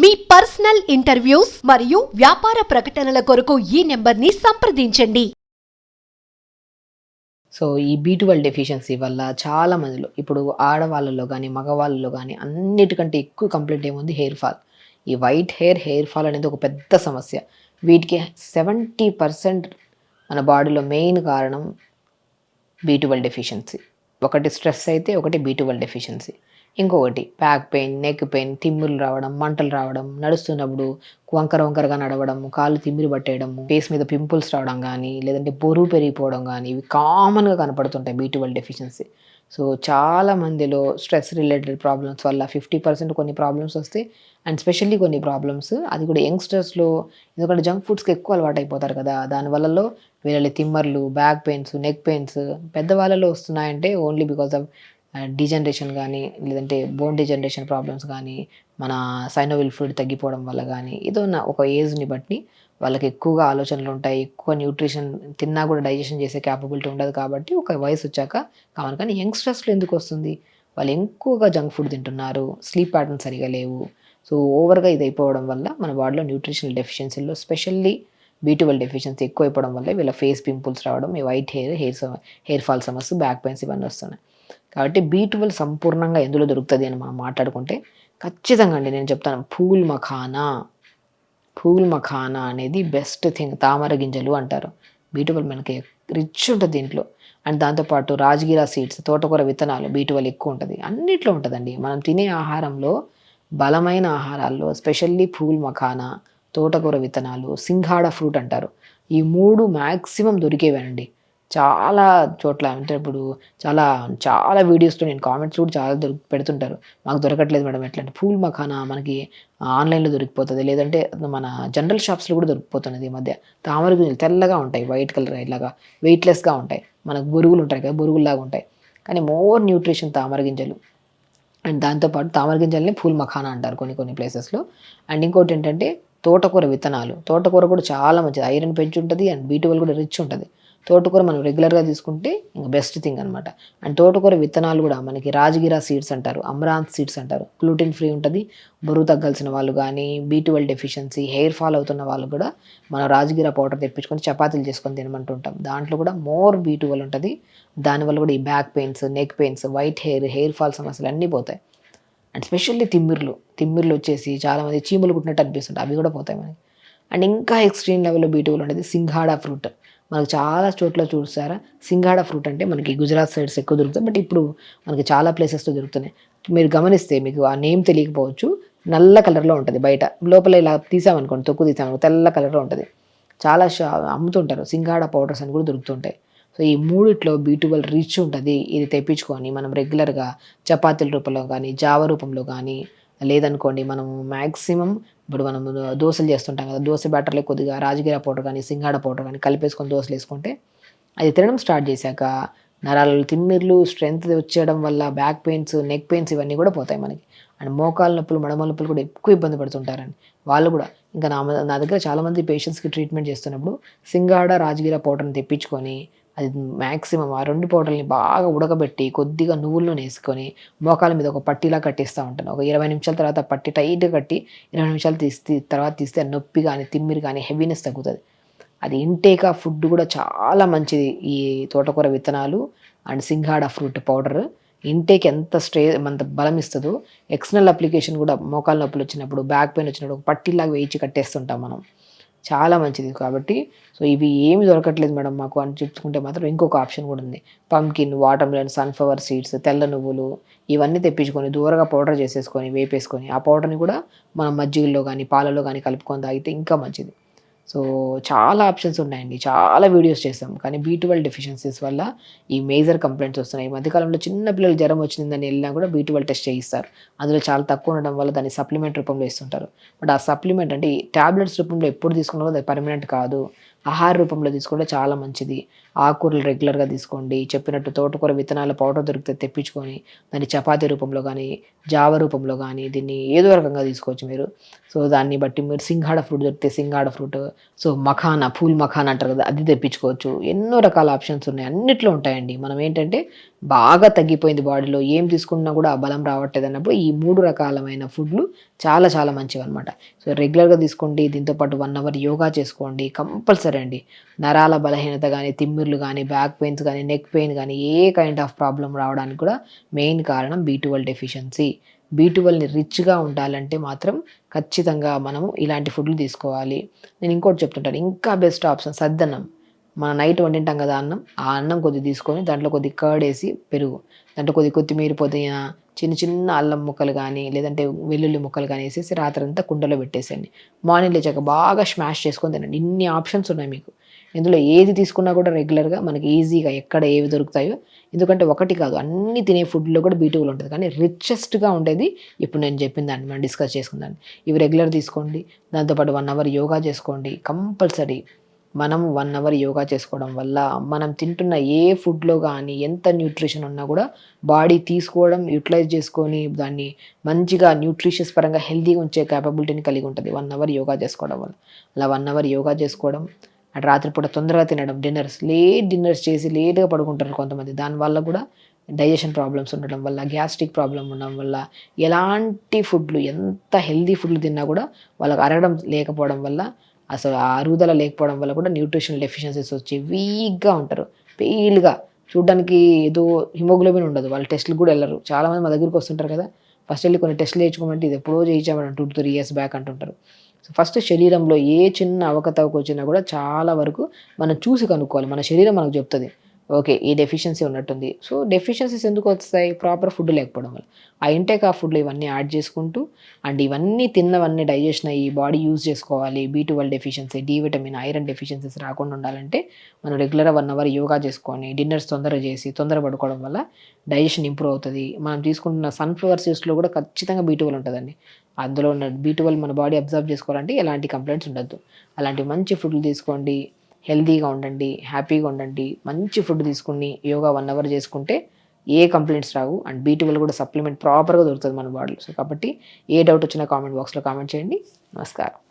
మీ personal interviews మరియు వ్యాపార ప్రకటనల కొరకు ఈ నెంబర్ని సంప్రదించండి. సో ఈ బీటువల్ డెఫిషియన్సీ వల్ల చాలా మందిలో ఇప్పుడు ఆడవాళ్ళలో కానీ మగవాళ్ళలో కానీ అన్నిటికంటే ఎక్కువ కంప్లైంట్ ఏముంది? హెయిర్ ఫాల్ ఈ వైట్ హెయిర్ హెయిర్ ఫాల్ అనేది ఒక పెద్ద సమస్య. వీటికి సెవెంటీ పర్సెంట్ మన బాడీలో మెయిన్ కారణం బీటువల్ డెఫిషియన్సీ ఒకటి స్ట్రెస్ అయితే ఒకటి బీటువల్ డెఫిషియన్సీ ఇంకొకటి బ్యాక్ పెయిన్ నెక్ పెయిన్ తిమ్ములు రావడం మంటలు రావడం నడుస్తున్నప్పుడు వంకర వంకరగా నడవడం కాళ్ళు తిమ్మిరి పట్టేయడం ఫేస్ మీద పింపుల్స్ రావడం కానీ లేదంటే బరువు పెరిగిపోవడం కానీ ఇవి కామన్గా కనపడుతుంటాయి బీటువల్ డెఫిషియన్సీ సో చాలా మందిలో స్ట్రెస్ రిలేటెడ్ ప్రాబ్లమ్స్ వల్ల ఫిఫ్టీ పర్సెంట్ కొన్ని ప్రాబ్లమ్స్ వస్తాయి. అండ్ స్పెషల్లీ కొన్ని ప్రాబ్లమ్స్ అది కూడా యంగ్స్టర్స్లో ఎందుకంటే జంక్ ఫుడ్స్కి ఎక్కువ అలవాటు అయిపోతారు కదా దానివల్లలో వీళ్ళ తిమ్మర్లు బ్యాక్ పెయిన్స్ నెక్ పెయిన్స్ పెద్దవాళ్ళలో వస్తున్నాయంటే ఓన్లీ బికాస్ ఆఫ్ డిజనరేషన్ కానీ లేదంటే బోన్ డిజనరేషన్ ప్రాబ్లమ్స్ కానీ మన సైనోవిల్ ఫ్లూయిడ్ తగ్గిపోవడం వల్ల కానీ ఏదో నా ఒక ఏజ్ని బట్టి వాళ్ళకి ఎక్కువగా ఆలోచనలు ఉంటాయి ఎక్కువ న్యూట్రిషన్ తిన్నా కూడా డైజెషన్ చేసే క్యాపబిలిటీ ఉండదు కాబట్టి ఒక వయసు వచ్చాక కావాలి కానీ యంగ్స్టర్స్లో ఎందుకు వస్తుంది? వాళ్ళు ఎక్కువగా జంక్ ఫుడ్ తింటున్నారు స్లీప్ ప్యాటర్న్ సరిగా లేవు. సో ఓవర్గా ఇది అయిపోవడం వల్ల మన బాడీలో న్యూట్రిషనల్ డెఫిషియన్సీలో స్పెషల్లీ బీటువల్ డెఫిషియన్సీ ఎక్కువ అయిపోవడం వల్ల వీళ్ళ ఫేస్ పింపుల్స్ రావడం ఈ white hair hair hair fall సమస్య బ్యాక్ పెయిన్స్ ఇవన్నీ వస్తున్నాయి. కాబట్టి బీటువల్ సంపూర్ణంగా ఎందులో దొరుకుతుంది అని మనం మాట్లాడుకుంటే ఖచ్చితంగా అండి నేను చెప్తాను. పూల్ మఖానా. పూల్ మఖానా అనేది బెస్ట్ థింగ్ తామర గింజలు అంటారు. బీటువల్ మనకి రిచ్ ఉంటుంది దీంట్లో. అండ్ దాంతోపాటు రాజగిరా సీడ్స్ తోటకూర విత్తనాలు బీటువల్ ఎక్కువ ఉంటుంది. అన్నిట్లో ఉంటుందండి. మనం తినే ఆహారంలో బలమైన ఆహారాల్లో స్పెషల్లీ పూల్ మఖానా తోటకూర విత్తనాలు సింఘాడ ఫ్రూట్ అంటారు. ఈ మూడు మ్యాక్సిమం దొరికేవేనండి. చాలా చోట్ల అంటే ఇప్పుడు చాలా చాలా వీడియోస్లో నేను కామెంట్స్ కూడా చాలా దొరికి పెడుతుంటారు. మాకు దొరకట్లేదు మేడం ఎట్లా అంటే పూల్ మఖానా మనకి ఆన్లైన్లో దొరికిపోతుంది. లేదంటే మన జనరల్ షాప్స్లో కూడా దొరికిపోతున్నది ఈ మధ్య. తామర గుంజలు తెల్లగా ఉంటాయి వైట్ కలర్ ఇలాగా వెయిట్లెస్గా ఉంటాయి. మనకు బొరుగులు ఉంటాయి కదా బొరుగుల్లాగా ఉంటాయి. కానీ మోర్ న్యూట్రిషన్ తామర గింజలు. అండ్ దాంతోపాటు తామర గింజల్ని పూల్ మఖానా అంటారు కొన్ని కొన్ని ప్లేసెస్లో అండ్ ఇంకోటి ఏంటంటే తోటకూర విత్తనాలు. తోటకూర కూడా చాలా మంచిది. ఐరన్ పెంచి ఉంటుంది అండ్ బీటువల్ కూడా రిచ్ ఉంటుంది. తోటకూర మనం రెగ్యులర్గా తీసుకుంటే ఇంకా బెస్ట్ థింగ్ అనమాట అండ్ తోటకూర విత్తనాలు కూడా మనకి రాజగిరా సీడ్స్ అంటారు అమరాంత్ సీడ్స్ అంటారు. గ్లూటెన్ ఫ్రీ ఉంటుంది బరువు తగ్గాల్సిన వాళ్ళు కానీ బీటువల్ డెఫిషియన్సీ హెయిర్ ఫాల్ అవుతున్న వాళ్ళు కూడా మనం రాజగిరా పౌడర్ తెప్పించుకొని చపాతీలు చేసుకొని తినమంటుంటాం. దాంట్లో కూడా మోర్ బీటువల్ ఉంటుంది. దానివల్ల కూడా ఈ back pains neck pains white hair hair fall సమస్యలు అన్నీ పోతాయి. అండ్ స్పెషల్లీ తిమ్మిర్లు తిమ్మిర్లు వచ్చేసి చాలామంది చీమలు కుట్టినట్టు అనిపిస్తుంటాయి. అవి కూడా పోతాయి మనకి. అండ్ ఇంకా ఎక్స్ట్రీమ్ లెవెల్లో బీటువల్ ఉంటుంది సింఘాడా ఫ్రూట్ మనకు చాలా చోట్ల చూస్తారా సింగాడ ఫ్రూట్ అంటే మనకి గుజరాత్ సైడ్స్ ఎక్కువ దొరుకుతుంది బట్ ఇప్పుడు మనకి చాలా ప్లేసెస్లో దొరుకుతున్నాయి. మీరు గమనిస్తే మీకు ఆ నేమ్ తెలియకపోవచ్చు. నల్ల కలర్లో ఉంటుంది బయట. లోపల ఇలా తీసామనుకోండి తొక్కు తీసామనుకో తెల్ల కలర్లో ఉంటుంది. చాలా షా అమ్ముతుంటారు. సింగాడ పౌడర్స్ అని కూడా దొరుకుతుంటాయి. సో ఈ మూడిట్లో బీటువల్ రిచ్ ఉంటుంది. ఇది తెప్పించుకొని మనం రెగ్యులర్గా చపాతీల రూపంలో కానీ జావ రూపంలో కానీ లేదనుకోండి మనం మ్యాక్సిమం ఇప్పుడు మనం దోశలు చేస్తుంటాం కదా దోశ బ్యాటర్లో కొద్దిగా రాజగిర పౌడర్ కానీ సింగాడ పౌడర్ కానీ కలిపేసుకొని దోశలు వేసుకుంటే అది తినడం స్టార్ట్ చేశాక నరాలు తిమ్మిర్లు స్ట్రెంత్ వచ్చేయడం వల్ల బ్యాక్ పెయిన్స్ నెక్ పెయిన్స్ ఇవన్నీ కూడా పోతాయి మనకి. అండ్ మోకాలు నొప్పులు మడమ నొప్పులు కూడా ఎక్కువ ఇబ్బంది పడుతుంటారండి. వాళ్ళు కూడా ఇంకా నా నా దగ్గర చాలామంది పేషెంట్స్కి ట్రీట్మెంట్ చేస్తున్నప్పుడు సింగాడ రాజగిర పౌడర్ని తెప్పించుకొని అది మ్యాక్సిమం ఆ రెండు పౌడర్ని బాగా ఉడకబెట్టి కొద్దిగా నువ్వుల్లో వేసుకొని మోకాల మీద ఒక పట్టిలా కట్టిస్తూ ఉంటాను. ఒక ఇరవై నిమిషాల తర్వాత పట్టి టైట్గా కట్టి ఇరవై నిమిషాలు తీస్తే తర్వాత తీస్తే నొప్పి కానీ తిమ్మిరి కానీ హెవీనెస్ తగ్గుతుంది. అది ఇంటేక్ ఫుడ్ కూడా చాలా మంచిది ఈ తోటకూర విత్తనాలు అండ్ సింఘాడ ఫ్రూట్ పౌడర్. ఇంటేక్ ఎంత స్ట్రే అంత బలం ఇస్తుందో ఎక్స్టర్నల్ అప్లికేషన్ కూడా మోకాల నొప్పులు వచ్చినప్పుడు బ్యాక్ పెయిన్ వచ్చినప్పుడు ఒక పట్టిలాగా వేయించి కట్టేస్తుంటాం మనం. చాలా మంచిది. కాబట్టి సో ఇవి ఏమి దొరకట్లేదు మేడం మాకు అని చెప్పుకుంటే మాత్రం ఇంకొక ఆప్షన్ కూడా ఉంది. Pumpkin watermelon sunflower seeds తెల్ల నువ్వులు ఇవన్నీ తెప్పించుకొని దూరంగా పౌడర్ చేసేసుకొని వేపేసుకొని ఆ పౌడర్ని కూడా మనం మజ్జిగల్లో కానీ పాలలో కానీ కలుపుకొని తాగితే ఇంకా మంచిది. సో చాలా ఆప్షన్స్ ఉన్నాయండి. చాలా వీడియోస్ చేసాం. కానీ బీ ట్వెల్వ్ డెఫిషియన్సీస్ వల్ల ఈ మేజర్ కంప్లైంట్స్ వస్తున్నాయి. ఈ మధ్యకాలంలో చిన్న పిల్లలు జ్వరం వచ్చిందని వెళ్ళినా కూడా బీ ట్వెల్వ్ టెస్ట్ చేయిస్తారు. అందులో చాలా తక్కువ ఉండడం వల్ల దాన్ని సప్లిమెంట్ రూపంలో ఇస్తుంటారు. బట్ ఆ సప్లిమెంట్ అంటే ట్యాబ్లెట్స్ రూపంలో ఎప్పుడు తీసుకున్నా అది పర్మనెంట్ కాదు. ఆహార రూపంలో తీసుకుంటే చాలా మంచిది. ఆకుకూరలు రెగ్యులర్గా తీసుకోండి. చెప్పినట్టు తోటకూర విత్తనాల పౌడర్ దొరికితే తెప్పించుకొని దాన్ని చపాతీ రూపంలో కానీ జావ రూపంలో కానీ దీన్ని ఏదో రకంగా తీసుకోవచ్చు మీరు. సో దాన్ని బట్టి మీరు సింగాడ ఫ్రూట్ దొరికితే సింగాడ ఫ్రూట్ సో మఖానా పూల్ మఖానా అంటారు కదా అది తెప్పించుకోవచ్చు. ఎన్నో రకాల ఆప్షన్స్ ఉన్నాయి. అన్నిట్లో ఉంటాయండి. మనం ఏంటంటే బాగా తగ్గిపోయింది బాడీలో ఏం తీసుకున్నా కూడా ఆ బలం రావట్లేదు అన్నప్పుడు ఈ మూడు రకాలమైన ఫుడ్లు చాలా చాలా మంచివి అనమాట సో రెగ్యులర్గా తీసుకోండి దీంతో పాటు వన్ అవర్ యోగా చేసుకోండి కంపల్సరీ అండి. నరాల బలహీనత కానీ తిమ్మిర్లు కానీ బ్యాక్ పెయిన్స్ కానీ నెక్ పెయిన్ కానీ ఏ కైండ్ ఆఫ్ ప్రాబ్లం రావడానికి కూడా మెయిన్ కారణం బీ ట్వెల్వ్ డెఫిషియన్సీ. బీ ట్వెల్వ్ని రిచ్గా ఉండాలంటే మాత్రం ఖచ్చితంగా మనము ఇలాంటి ఫుడ్లు తీసుకోవాలి. నేను ఇంకోటి చెప్తుంటాను ఇంకా బెస్ట్ ఆప్షన్ సద్దన్నం. మన నైట్ వండింటాం కదా అన్నం ఆ అన్నం కొద్ది తీసుకొని దాంట్లో కొద్ది కర్డ్ వేసి పెరుగు. దాంట్లో కొద్ది కొత్తిమీర పొదిన చిన్న చిన్న అల్లం ముక్కలు కానీ లేదంటే వెల్లుల్లి ముక్కలు కానీ వేసేసి రాత్రంతా కుండలో పెట్టేసేయండి. మార్నింగ్ లేచాక బాగా స్మాష్ చేసుకొని తినండి. ఇన్ని ఆప్షన్స్ ఉన్నాయి మీకు. ఇందులో ఏది తీసుకున్నా కూడా రెగ్యులర్గా మనకి ఈజీగా ఎక్కడ ఏవి దొరుకుతాయో ఎందుకంటే ఒకటి కాదు అన్ని తినే ఫుడ్లో కూడా బీటువల్ ఉంటుంది. కానీ రిచెస్ట్గా ఉండేది ఇప్పుడు నేను చెప్పిన దాన్ని మనం డిస్కస్ చేసుకుందాన్ని ఇవి రెగ్యులర్ తీసుకోండి దాంతోపాటు వన్ అవర్ యోగా చేసుకోండి కంపల్సరీ మనం వన్ అవర్ యోగా చేసుకోవడం వల్ల మనం తింటున్న ఏ ఫుడ్లో కానీ ఎంత న్యూట్రిషన్ ఉన్నా కూడా బాడీ తీసుకోవడం యూటిలైజ్ చేసుకొని దాన్ని మంచిగా న్యూట్రిషియస్ పరంగా హెల్తీగా ఉంచే క్యాపబిలిటీని కలిగి ఉంటుంది. వన్ అవర్ యోగా చేసుకోవడం వల్ల. అలా వన్ అవర్ యోగా చేసుకోవడం అటు రాత్రిపూట తొందరగా తినడం డిన్నర్స్ లేట్ డిన్నర్స్ చేసి లేట్గా పడుకుంటారు కొంతమంది. దానివల్ల కూడా డైజెషన్ ప్రాబ్లమ్స్ ఉండడం వల్ల గ్యాస్ట్రిక్ ప్రాబ్లం ఉండడం వల్ల ఎలాంటి ఫుడ్లు ఎంత హెల్దీ ఫుడ్లు తిన్నా కూడా వాళ్ళకి అరగడం లేకపోవడం వల్ల అసలు ఆ అరుగుదల లేకపోవడం వల్ల కూడా న్యూట్రిషన్ డెఫిషియన్సీస్ వచ్చి వీక్గా ఉంటారు. పెయిల్గా చూడడానికి ఏదో హిమోగ్లోబిన్ ఉండదు. వాళ్ళు టెస్ట్లు కూడా వెళ్ళరు. చాలామంది మా దగ్గరికి వస్తుంటారు కదా ఫస్ట్ వెళ్ళి కొన్ని టెస్ట్లు చేయించుకోమంటే ఇది ఎప్పుడో చేయించామని టూ త్రీ ఇయర్స్ బ్యాక్ అంటుంటారు. ఫస్ట్ శరీరంలో ఏ చిన్న అవకతవక వచ్చినా కూడా చాలా వరకు మనం చూసి కనుక్కోవాలి. మన శరీరం మనకు చెప్తుంది. ఓకే ఈ డెఫిషియన్సీ ఉన్నట్టుంది. సో డెఫిషియన్సీస్ ఎందుకు వస్తాయి? ప్రాపర్ ఫుడ్ లేకపోవడం వల్ల. ఆ ఇంటేక్ ఆ ఫుడ్లో ఇవన్నీ యాడ్ చేసుకుంటూ అండ్ ఇవన్నీ తిన్నవన్నీ డైజెషన్ అయ్యి బాడీ యూజ్ చేసుకోవాలి. B twelve deficiency D vitamin iron deficiencies రాకుండా ఉండాలంటే మనం రెగ్యులర్గా వన్ అవర్ యోగా చేసుకొని డిన్నర్స్ తొందరగా చేసి తొందర పడుకోవడం వల్ల డైజెషన్ ఇంప్రూవ్ అవుతుంది. మనం తీసుకుంటున్న సన్ఫ్లవర్ సీడ్స్లో కూడా ఖచ్చితంగా బీ ట్వెల్వ్ ఉంటుందండి. అందులో ఉన్న బీ ట్వెల్వ్ మన బాడీ అబ్జర్వ్ చేసుకోవాలంటే ఎలాంటి కంప్లైంట్స్ ఉండద్దు. అలాంటి మంచి ఫుడ్లు తీసుకోండి. హెల్తీగా ఉండండి హ్యాపీగా ఉండండి మంచి ఫుడ్ తీసుకుని యోగా వన్ అవర్ చేసుకుంటే ఏ కంప్లైంట్స్ రావు. అండ్ బీ ట్వెల్వ్ కూడా సప్లిమెంట్ ప్రాపర్గా దొరుకుతుంది మన బాడీలో సో కాబట్టి ఏ డౌట్ వచ్చినా కామెంట్ బాక్స్లో కామెంట్ చేయండి. నమస్కారం.